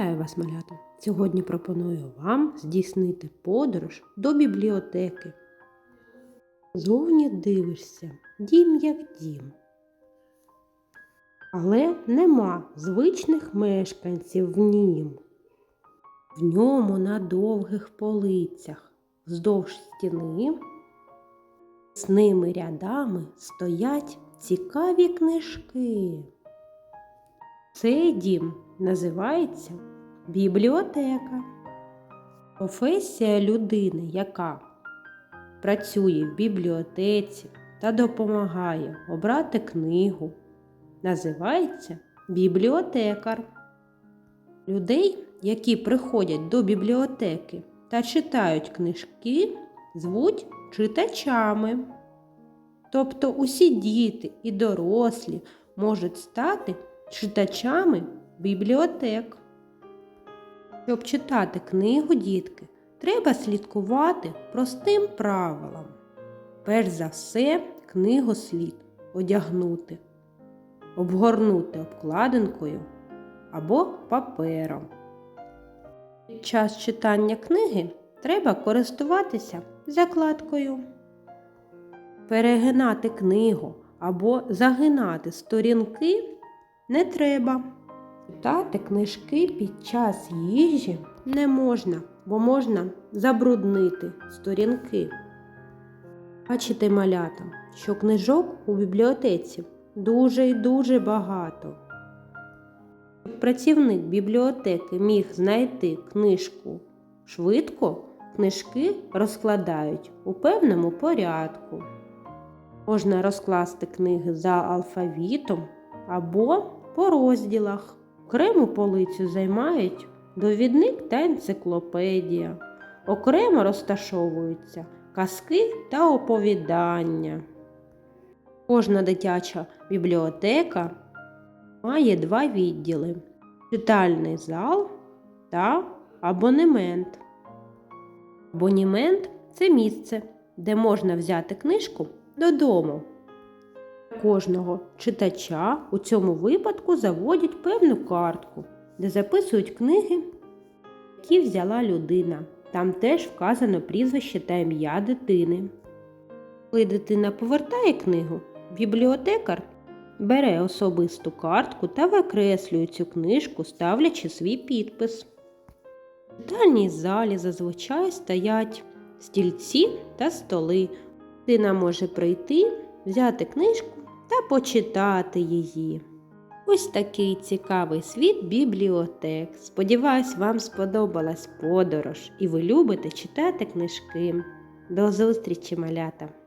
Вітаю вас, малята! Сьогодні пропоную вам здійснити подорож до бібліотеки. Зовні дивишся, дім як дім. Але нема звичних мешканців в нім. В ньому на довгих полицях вздовж стіни з ними рядами стоять цікаві книжки. Цей дім називається бібліотека. Професія людини, яка працює в бібліотеці та допомагає обрати книгу, називається бібліотекар. Людей, які приходять до бібліотеки та читають книжки, звуть читачами. Тобто усі діти і дорослі можуть стати читачами бібліотек. Щоб читати книгу, дітки, треба слідкувати простим правилам. Перш за все, книгу слід одягнути, обгорнути обкладинкою або папером. Під час читання книги треба користуватися закладкою. Перегинати книгу або загинати сторінки не треба. Читати книжки під час їжі не можна, бо можна забруднити сторінки. Бачите, малята, що книжок у бібліотеці дуже і дуже багато. Працівник бібліотеки міг знайти книжку швидко, книжки розкладають у певному порядку. Можна розкласти книги за алфавітом або по розділах. Окрему полицю займають довідник та енциклопедія. Окремо розташовуються казки та оповідання. Кожна дитяча бібліотека має два відділи читальний зал та абонемент. Абонемент це місце, де можна взяти книжку додому. Кожного читача у цьому випадку заводять певну картку, де записують книги, які взяла людина. Там теж вказано прізвище та ім'я дитини. Коли дитина повертає книгу, бібліотекар бере особисту картку та викреслює цю книжку, ставлячи свій підпис. В читальній залі зазвичай стоять стільці та столи. Дитина може прийти, взяти книжку та почитати її. Ось такий цікавий світ бібліотек. Сподіваюсь, вам сподобалась подорож і ви любите читати книжки. До зустрічі, малята!